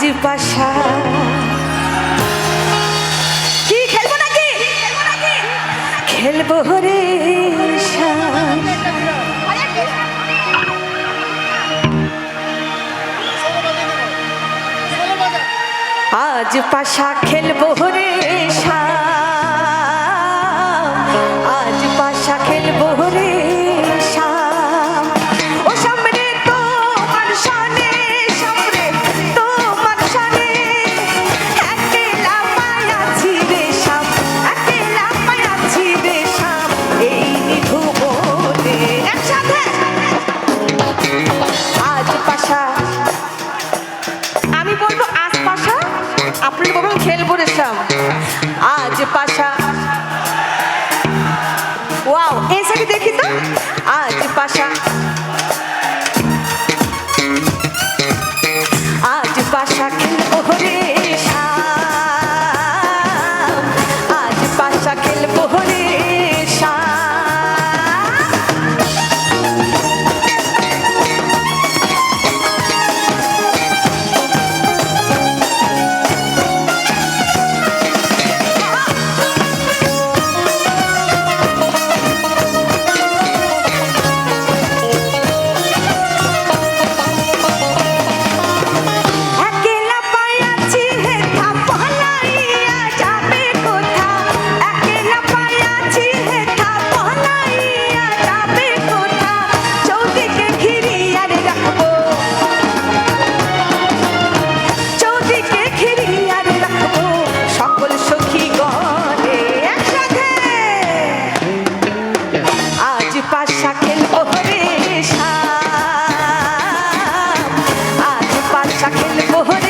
আজ পাশা কি খেলব নাকি খেলব রে। আজ পাশা খেলব রে শাম। শাম আজ পাশা ওয়াও এই সাইডে দেখি তো। আজ পাশা মোহরে